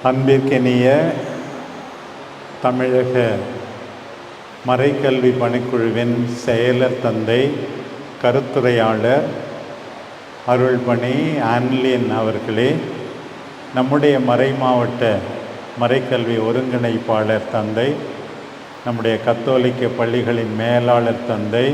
அன்பிற்கினிய தமிழக மறைக்கல்வி பணிக்குழுவின் செயலர் தந்தை கருத்துரையாளர் அருள்பணி ஆன்லின் அவர்களே நம்முடைய மறை மாவட்ட மறைக்கல்வி ஒருங்கிணைப்பாளர் தந்தை நம்முடைய கத்தோலிக்க பள்ளிகளின் மேலாளர் தந்தை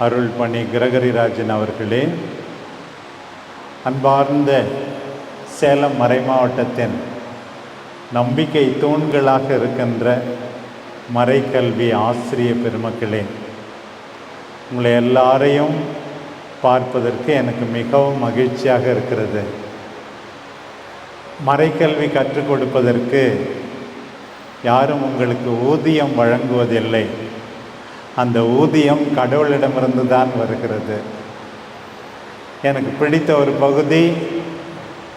அருள்பணி கிரகரிராஜன் அவர்களே அன்பார்ந்த சேலம் மறைமாவட்டத்தின் நம்பிக்கை தூண்களாக இருக்கின்ற மறைக்கல்வி ஆசிரிய பெருமக்களே உங்களை எல்லாரையும் பார்ப்பதற்கு எனக்கு மிகவும் மகிழ்ச்சியாக இருக்கிறது. மறைக்கல்வி கற்றுக் கொடுப்பதற்கு யாரும் உங்களுக்கு ஊதியம் வழங்குவதில்லை. அந்த ஊதியம் கடவுளிடமிருந்து தான் வருகிறது. எனக்கு பிடித்த ஒரு பகுதி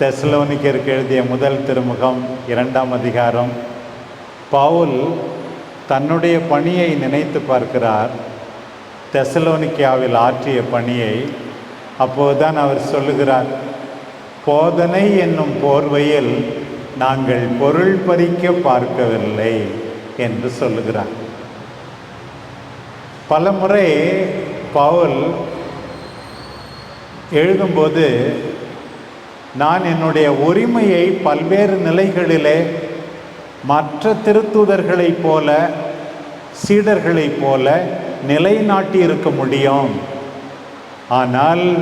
தெசலோனிக்கருக்கு எழுதிய முதல் திருமுகம் இரண்டாம் அதிகாரம். பவுல் தன்னுடைய பணியை நினைத்து பார்க்கிறார். தெசலோனிக்காவில் ஆற்றிய பணியை அப்போதுதான் அவர் சொல்லுகிறார் போதனை என்னும் போர்வையில் நாங்கள் பொருள் பறிக்க பார்க்கவில்லை என்று சொல்லுகிறார். பலமுறை பவுல் எழுதும்போது நான் என்னுடைய உரிமையை பல்வேறு நிலைகளிலே மற்ற திருத்தூதர்களைப் போல சீடர்களைப் போல நிலைநாட்டி இருக்க முடியும். ஆனால்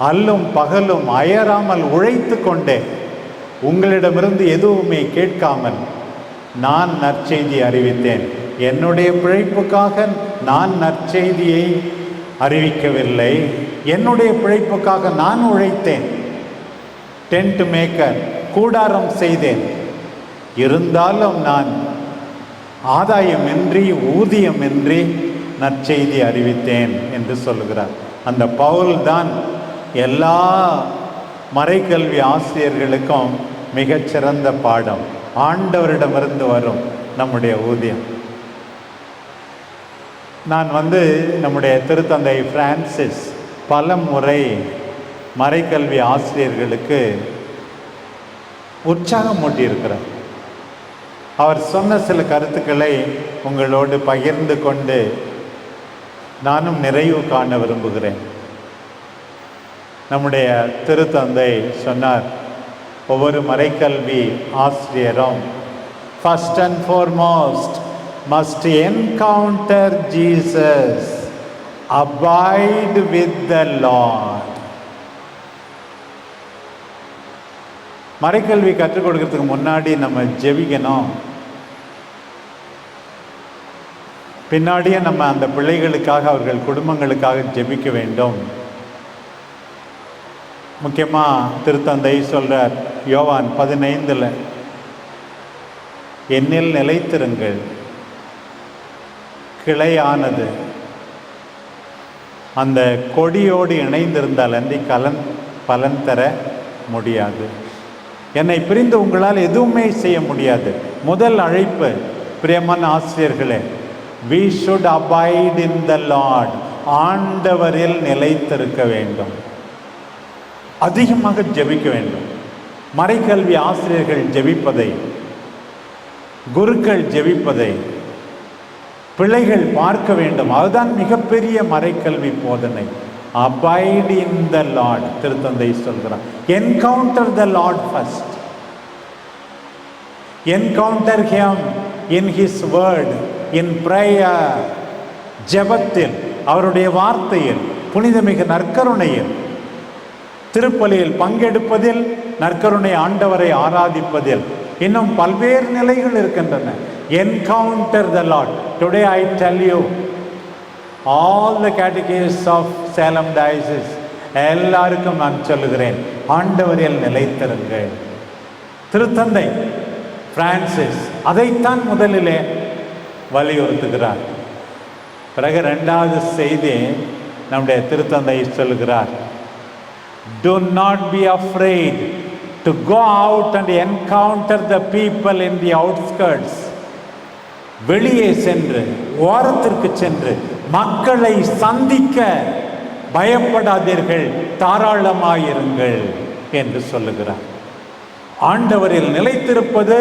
அல்லும் பகலும் அயராமல் உழைத்து கொண்டே உங்களிடமிருந்து எதுவுமே கேட்காமல் நான் நற்செய்தி அறிவித்தேன். என்னுடைய பிழைப்புக்காக நான் நற்செய்தியை அறிவிக்கவில்லை. என்னுடைய பிழைப்புக்காக நான் உழைத்தேன். டென்ட் மேக்கர் கூடாரம் செய்தேன். இருந்தாலும் நான் ஆதாயமின்றி ஊதியமின்றி நற்செய்தி அறிவித்தேன் என்று சொல்கிறார் அந்த பவுல் தான் எல்லா மறைக்கல்வி ஆசிரியர்களுக்கும் மிகச்சிறந்த பாடம். ஆண்டவரிடமிருந்து வரும் நம்முடைய ஊதியம். நான் வந்து நம்முடைய திருத்தந்தை பிரான்சிஸ் பல முறை மறைக்கல்வி ஆசிரியர்களுக்கு உற்சாகம் மூட்டியிருக்கிறார். அவர் சொன்ன சில கருத்துக்களை உங்களோடு பகிர்ந்து கொண்டு நானும் நிறைவு காண விரும்புகிறேன். நம்முடைய திருத்தந்தை சொன்னார் ஒவ்வொரு மறைக்கல்வி ஆசிரியரும் first and foremost must encounter Jesus abide with the Lord. மறைக்கல்வி கற்றுக் கொடுக்கறதுக்கு முன்னாடி நம்ம ஜெபிக்கணும். பின்னாடியே நம்ம அந்த பிள்ளைகளுக்காக அவர்கள் குடும்பங்களுக்காக ஜெபிக்க வேண்டும். முக்கியமாக திருத்தந்தை சொல்கிறார் யோவான் பதினைந்தில் என்னில் நிலைத்திருங்கள். கிளையானது அந்த கொடியோடு இணைந்திருந்தால் அன்றி கலன் பலன் தர முடியாது. என்னை பிரிந்து உங்களால் எதுவுமே செய்ய முடியாது. முதல் அழைப்பு பிரியமான ஆசிரியர்களே we should abide in the lord ஆண்டவரில் நிலைத்திருக்க வேண்டும். அதிகமாக ஜெபிக்க வேண்டும். மறைக்கல்வி ஆசிரியர்கள் ஜெபிப்பதை குருக்கள் ஜெபிப்பதை பிள்ளைகள் பார்க்க வேண்டும். அதுதான் மிகப்பெரிய மறைக்கல்வி போதனை. அபைட் இன் த லார்ட் திருத்தந்தை சொல்கிறார் encounter the lord first encounter him in his word in prayer ஜெபத்தில் அவருடைய வார்த்தையில் புனிதமிகு நற்கருணையில். திருப்பலியில் பங்கெடுப்பதில் நற்கருணை ஆண்டவரை ஆராதிப்பதில். இன்னும் பல்வேறு நிலைகள் இருக்கின்றன. Encounter the lord today I tell you all the categories of Salem diocese எல்லாருக்கும் நான் சொல்லுகிறேன். ஆண்டவரில் நிலைத்திருங்கள். திருத்தந்தை பிரான்சிஸ் அதைத்தான் முதலிலே வலியுறுத்துகிறார். பிறகு ரெண்டாவது செய்தி நம்முடைய திருத்தந்தை சொல்லுகிறார். To not be afraid to go out and encounter the people in the outskirts வெளியே சென்று ஓரத்திற்கு சென்று மக்களை சந்திக்க பயப்படாதீர்கள் தாராளமாயிருங்கள் என்று சொல்லுகிறார். ஆண்டவரில் நிலைத்திருப்பது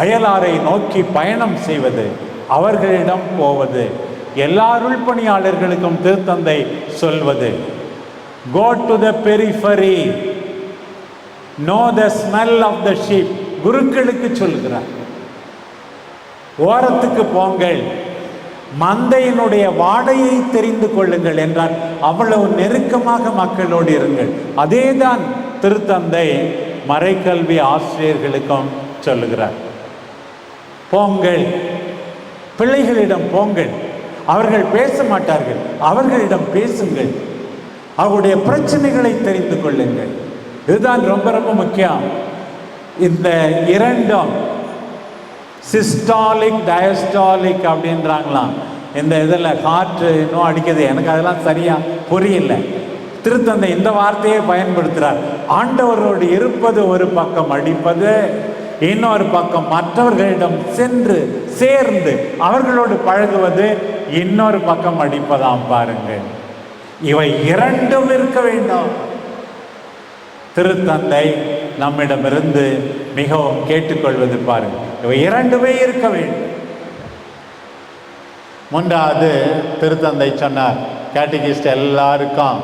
அயலாரை நோக்கி பயணம் செய்வது அவர்களிடம் போவது எல்லா பணியாளர்களுக்கும் திருத்தந்தை சொல்வது. Go to the periphery know the smell of the sheep குருக்களுக்கு சொல்கிறார். ஓரத்துக்கு போங்கள். மந்தையினுடைய வாடையை தெரிந்து கொள்ளுங்கள் என்றார் அவ்வளவு நெருக்கமாக மக்களோடு இருங்கள். அதேதான் திருத்தந்தை மறைக்கல்வி ஆசிரியர்களுக்கும் சொல்லுகிறார். போங்கள். பிள்ளைகளிடம் போங்கள். அவர்கள் பேச மாட்டார்கள். அவர்களிடம் பேசுங்கள். அவருடைய பிரச்சனைகளை தெரிந்து கொள்ளுங்கள். இதுதான் ரொம்ப ரொம்ப முக்கியம். இந்த இரண்டும் சிஸ்டாலிக் டயஸ்டாலிக் அப்படின்றாங்களாம். இந்த இதில் காற்று இன்னும் அடிக்குது. எனக்கு அதெல்லாம் சரியாக புரியல. திருத்தந்தை இந்த வார்த்தையை பயன்படுத்துகிறார். ஆண்டவரோடு இருப்பது ஒரு பக்கம் அடிப்பது இன்னொரு பக்கம். மற்றவர்களிடம் சென்று சேர்ந்து அவர்களோடு பழகுவது இன்னொரு பக்கம் அடிப்பதாம் பாருங்கள். இவை இரண்டும் இருக்க வேண்டும். திருத்தந்தை நம்மிடமிருந்து மிகவும் கேட்டுக்கொள்வது பாருங்கள். இவை இரண்டுமே இருக்க வேண்டும். மூன்றாவது திருத்தந்தை சொன்னார் கேட்டகிஸ்ட் எல்லாருக்கும்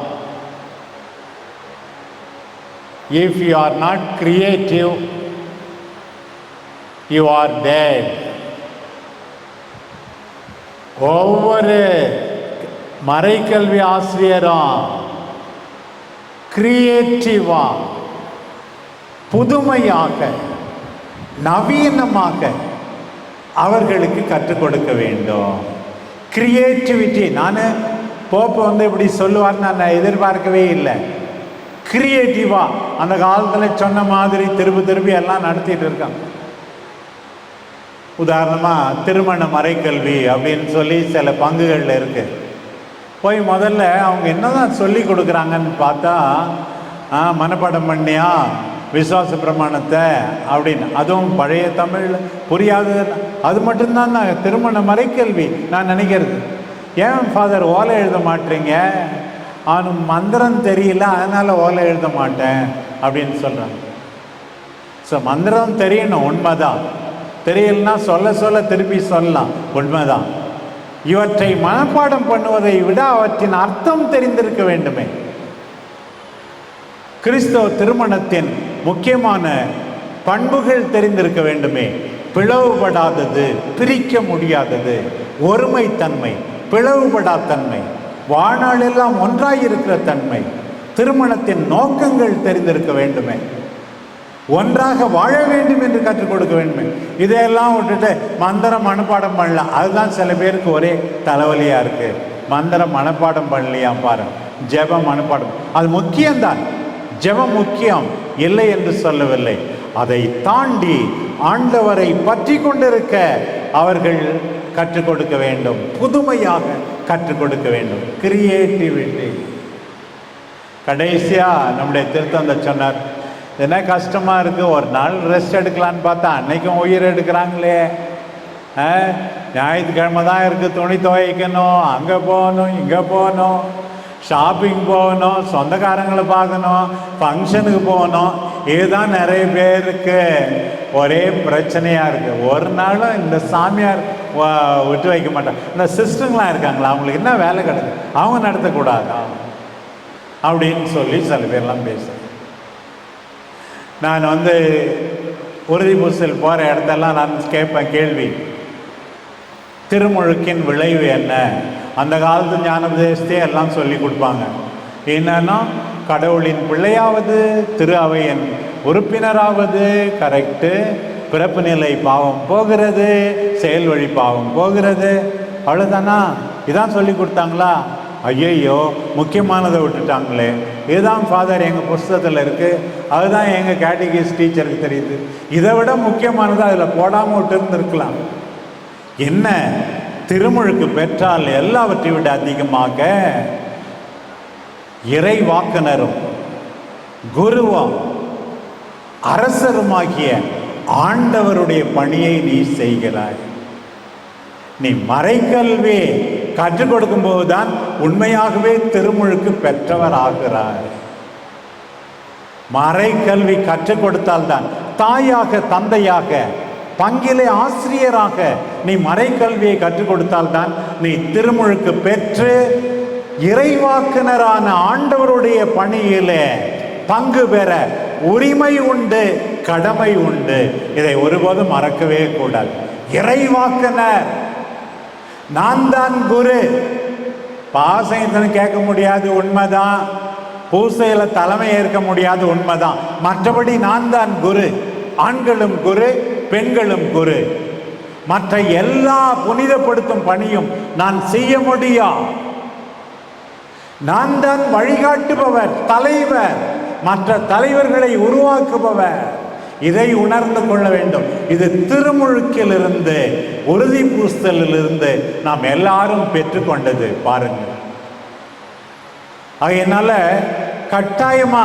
if you are not creative you are dead ஒவ்வொரு மறைக்கல்வி ஆசிரியரும் கிரியேட்டிவா புதுமையாக நவீனமாக அவர்களுக்கு கற்றுக் கொடுக்க வேண்டும். கிரியேட்டிவிட்டி நான் போப்ப வந்து இப்படி சொல்லுவார்னு நான் எதிர்பார்க்கவே இல்லை. கிரியேட்டிவா அந்த காலத்தில் சொன்ன மாதிரி திருப்பி திருப்பி எல்லாம் நடத்திட்டு இருக்கான் உதாரணமாக திருமண மறைக்கல்வி அப்படின்னு சொல்லி சில பங்குகளில் இருக்கு. போய் முதல்ல அவங்க என்னதான் சொல்லி கொடுக்குறாங்கன்னு பார்த்தா ஆ, மனப்பாடம் பண்ணியா? விசுவாச பிரமாணத்தை அப்படின்னு. அதுவும் பழைய தமிழ் புரியாதது அது மட்டும்தான் நான் திருமண மறைக்கல்வி நான் நினைக்கிறது. ஏன் ஃபாதர் ஓலை எழுத மாட்டீங்க? அவனுக்கு மந்திரம் தெரியல அதனால் ஓலை எழுத மாட்டேன் அப்படின்னு சொல்கிறாங்க ஸோ மந்திரம் தெரியணும் உண்மைதான். தெரியலனா சொல்ல சொல்ல திருப்பி சொல்லலாம் உண்மைதான். இவற்றை மனப்பாடம் பண்ணுவதை விட அவற்றின் அர்த்தம் தெரிந்திருக்க வேண்டுமே. கிறிஸ்தவ திருமணத்தின் முக்கியமான பண்புகள் தெரிந்திருக்க வேண்டுமே. பிளவுபடாதது பிரிக்க முடியாதது ஒருமைத்தன்மை பிளவுபடாத்தன்மை வாழ்நாளெல்லாம் ஒன்றாயிருக்கிற தன்மை திருமணத்தின் நோக்கங்கள் தெரிந்திருக்க வேண்டுமே. ஒன்றாக வாழ வேண்டும் என்று கற்றுக் கொடுக்க வேண்டும். இதையெல்லாம் விட்டுட்டு மந்திரம் மனப்பாடம் பண்ணலாம். அதுதான் சில பேருக்கு ஒரே தலைவலியாக இருக்குது மந்திரம் மனப்பாடம் பண்ணலையா பாருங்க. ஜெபம் மனப்பாடம். அது முக்கியம்தான். ஜெபம் முக்கியம் இல்லை என்று சொல்லவில்லை. அதை தாண்டி ஆண்டவரை பற்றி கொண்டிருக்க அவர்கள் கற்றுக் கொடுக்க வேண்டும் புதுமையாக கற்றுக் கொடுக்க வேண்டும். கிரியேட்டிவிட்டி. கடைசியாக நம்முடைய திருத்தந்தை சொன்னார் என்ன கஷ்டமாக இருக்குது ஒரு நாள் ரெஸ்ட் எடுக்கலான்னு பார்த்தா அன்னைக்கும் உயிர் எடுக்கிறாங்களே. ஆ, ஞாயிற்றுக்கிழமை தான் இருக்குது துணி துவைக்கணும் அங்கே போகணும் இங்கே போகணும். ஷாப்பிங் போகணும் சொந்தக்காரங்களை பார்க்கணும் ஃபங்க்ஷனுக்கு போகணும். இதுதான் நிறைய பேருக்கு ஒரே பிரச்சனையாக இருக்குது ஒரு நாளும் இந்த சாமியார் விட்டு வைக்க மாட்டாங்க இந்த சிஸ்டர்லாம் இருக்காங்களா? அவங்களுக்கு என்ன வேலை கிடக்கு அவங்க நடத்தக்கூடாதா? அப்படின்னு சொல்லி சில பேர்லாம் பேசுகிறேன் நான் வந்து உறுதி பூசல் போகிற இடத்தெல்லாம் நான் கேட்பேன் கேள்வி. திருமுழுக்கின் விளைவு என்ன? அந்த காலத்து ஞானோபதேசத்தை எல்லாம் சொல்லி கொடுப்பாங்க. என்னன்னா கடவுளின் பிள்ளையாவது திரு அவையின் உறுப்பினராவது கரெக்டு. பிறப்பு நிலை பாவம் போகிறது செயல் வழி பாவம் போகிறது. அவ்வளோதானா இதான் சொல்லி கொடுத்தாங்களா? ஐயையோ முக்கியமானதை விட்டுட்டாங்களே. இதுதான் ஃபாதர் எங்கள் புஸ்தகத்தில் இருக்குது அதுதான் எங்கள் கேட்டகிஸ் டீச்சருக்கு தெரியுது. இதை விட முக்கியமானது அதில் போடாமல் விட்டுருந்துருக்கலாம். என்ன? திருமுழுக்கு பெற்றால் எல்லாவற்றை விட அதிகமாக இறை வாக்குனரும் குருவும் அரசருமாகிய ஆண்டவருடைய பணியை நீ செய்கிறாய். நீ மறைக்கல்வி கற்றுக் கொடுக்கும்போது தான் உண்மையாகவே திருமுழுக்கு பெற்றவர் ஆகிறாய் மறைக்கல்வி கற்றுக் கொடுத்தால்தான் தாயாக தந்தையாக பங்கிலே ஆசிரியராக நீ மறைக்கல்வியை கற்றுக் கொடுத்தால்தான் நீ திருமுழுக்கு பெற்று இறைவாக்குனரான ஆண்டவருடைய பணியிலே பங்கு பெற உரிமை உண்டு கடமை உண்டு. இதை ஒருபோதும் மறக்கவே கூடாது. இறைவாக்குனர் நான் தான் குரு. பாசயத்தனை கேட்க முடியாது உண்மைதான். பூசையில தலைமை ஏற்க முடியாது உண்மைதான். மற்றபடி நான் தான் குரு. ஆண்களும் குரு பெண்களும் குரு. மற்ற எல்லா புனிதப்படுத்தும் பணியும் நான் செய்ய முடியா? நான் தான் வழிகாட்டுபவர் தலைவர். மற்ற தலைவர்களை உருவாக்குபவர். இதை உணர்ந்து கொள்ள வேண்டும். இது திருமுழுக்கிலிருந்து உறுதி பூசலிலிருந்து நாம் எல்லாரும் பெற்றுக்கொண்டது. பாருங்கள். ஆகையினால கட்டாயமா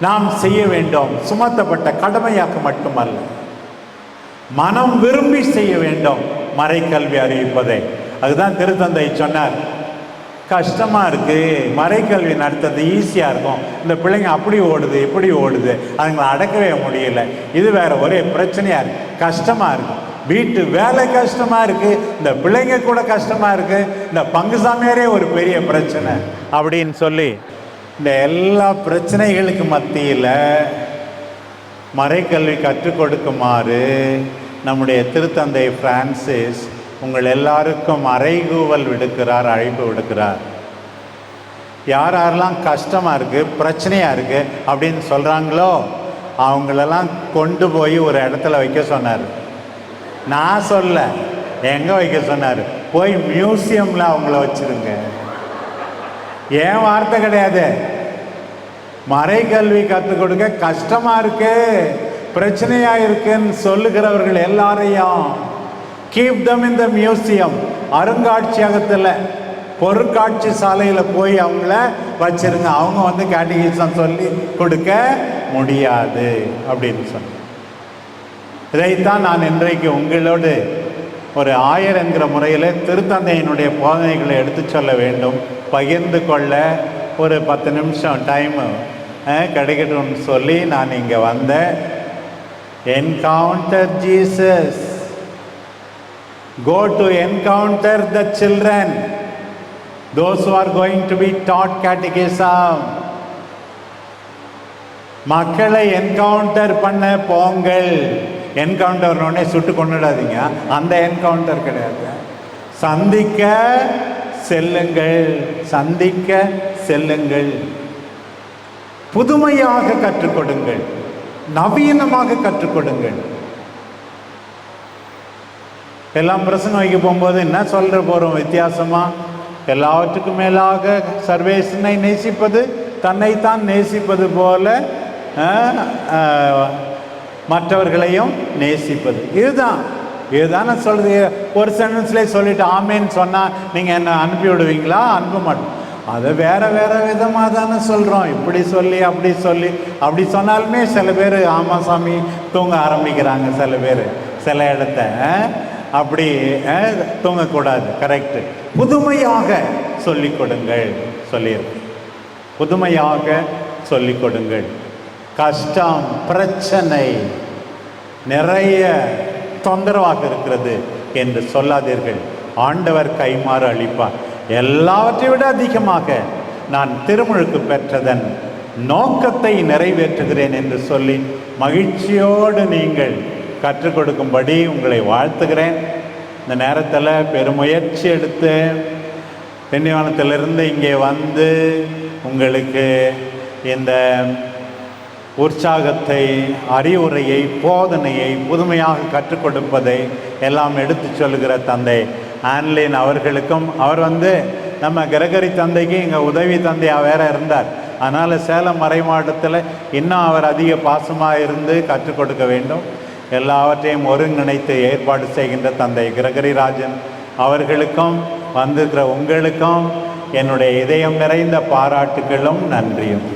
நாம் செய்ய வேண்டும். சுமத்தப்பட்ட கடமையாக்க மட்டுமல்ல. மனம் விரும்பி செய்ய வேண்டும். மறைக்கல்வி அறிவிப்பதை. அதுதான் திருத்தந்தை சொன்னார். கஷ்டமாக இருக்குது மறைக்கல்வி நடத்துறது ஈஸியாக இருக்கும். இந்த பிள்ளைங்க அப்படி ஓடுது இப்படி ஓடுது. அதுங்களை அடக்கவே முடியல. இது வேற ஒரே பிரச்சனையாக இருக்கு. கஷ்டமாக இருக்கும் வீட்டு வேலை கஷ்டமாக இருக்குது இந்த பிள்ளைங்க கூட கஷ்டமாக இருக்குது இந்த பங்கு சாமியாரே ஒரு பெரிய பிரச்சனை. அப்படின்னு சொல்லி இந்த எல்லா பிரச்சனைகளுக்கு மத்தியில் மறைக்கல்வி கற்றுக் கொடுக்குமாறு நம்முடைய திருத்தந்தை பிரான்சிஸ் உங்கள் எல்லாருக்கும் அறைகூவல் விடுக்கிறார் அழைப்பு விடுக்கிறார். யார் யாரெல்லாம் கஷ்டமாக இருக்குது பிரச்சனையாக இருக்குது அப்படின்னு சொல்கிறாங்களோ அவங்களெல்லாம் கொண்டு போய் ஒரு இடத்துல வைக்க சொன்னார். நான் சொல்ல எங்கே வைக்க சொன்னார்? போய் மியூசியமில் அவங்கள வச்சுருங்க. ஏன் வார்த்தை கிடையாது? மறைக்கல்வி கற்றுக் கொடுக்க கஷ்டமாக இருக்கு பிரச்சனையாக இருக்குன்னு சொல்லுகிறவர்கள் எல்லாரையும் கீப் தம் இந்த மியூசியம் அருங்காட்சியகத்தில் பொருட்காட்சி சாலையில் போய் அவங்கள வச்சிருங்க. அவங்க வந்து கேட்டகிசம் சொல்லி கொடுக்க முடியாது அப்படின்னு சொன்ன இதைத்தான் நான் இன்றைக்கு உங்களோடு ஒரு ஆயர் என்கிற முறையில் திருத்தந்தையினுடைய போதனைகளை எடுத்து சொல்ல வேண்டும். பகிர்ந்து கொள்ள ஒரு பத்து நிமிஷம் டைமு கிடைக்கட்டும்னு சொல்லி நான் இங்கே வந்தேன். Encounter Jesus go to encounter the children those are going to be taught taught மக்களை என்கவுண்டர் பண்ண போங்கள். என்கவுண்டர் உடனே சுட்டு கொண்டுடாதீங்க அந்த என்கவுண்டர் கிடையாது. சந்திக்க செல்லுங்கள் சந்திக்க செல்லுங்கள். புதுமையாக கற்றுக்கொடுங்கள் நவீனமாக கற்றுக்கொடுங்கள் எல்லாம் பிரசங்கம் வைக்க போகும்போது என்ன சொல்ற போகிறோம் வித்தியாசமா? எல்லாவற்றுக்கும் மேலாக சர்வேசனை நேசிப்பது தன்னைத்தான் நேசிப்பது போல மற்றவர்களையும் நேசிப்பது. இதுதான். இதுதானே சொல்கிறது ஒரு சென்டென்ஸ்லேயே சொல்லிட்டு ஆமேன்னு சொன்னால் நீங்கள் என்னை அனுப்பி விடுவீங்களா? அனுப்ப மாட்டோம். அதை வேறு வேறு விதமாக தானே சொல்கிறோம் இப்படி சொல்லி அப்படி சொல்லி. அப்படி சொன்னாலுமே சில பேர் ஆமாம் சாமி தூங்க ஆரம்பிக்கிறாங்க சில பேர். சில இடத்த அப்படி தூங்கக்கூடாது. கரெக்டு புதுமையாக சொல்லிக் கொடுங்கள் சொல்லியிருக்கு. புதுமையாக சொல்லிக் கொடுங்கள். கஷ்டம் பிரச்சனை நிறைய தொந்தரவாக இருக்கிறது என்று சொல்லாதீர்கள். ஆண்டவர் கைமாறு அளிப்பார். எல்லாவற்றை விட அதிகமாக நான் திருமுழுக்கு பெற்றதன் நோக்கத்தை நிறைவேற்றுகிறேன் என்று சொல்லி மகிழ்ச்சியோடு நீங்கள் கற்றுக் கொடுக்கும்படி உங்களை வாழ்த்துகிறேன். இந்த நேரத்தில் பெருமுயற்சி எடுத்து திண்டிவனத்திலிருந்து இங்கே வந்து உங்களுக்கு இந்த உற்சாகத்தை அறிவுரையை போதனையை புதுமையாக கற்றுக் கொடுப்பதை எல்லாம் எடுத்து சொல்லுகிற தந்தை. ஆன்லைன் அவர்களுக்கும் அவர் வந்து நம்ம கிரகரி தந்தைக்கு இங்கே உதவி தந்தையாக வேற இருந்தார். அதனால் சேலம் மறைமாவட்டத்தில் இன்னும் அவர் அதிக பாசமாக இருந்து கற்றுக் கொடுக்க வேண்டும். எல்லாவற்றையும் ஒருங்கிணைத்து ஏற்பாடு செய்கின்ற தந்தை கிரகரி ராஜன் அவர்களுக்கும் வந்திருக்கிற உங்களுக்கும் என்னுடைய இதயம் நிறைந்த பாராட்டுகளும் நன்றியும்.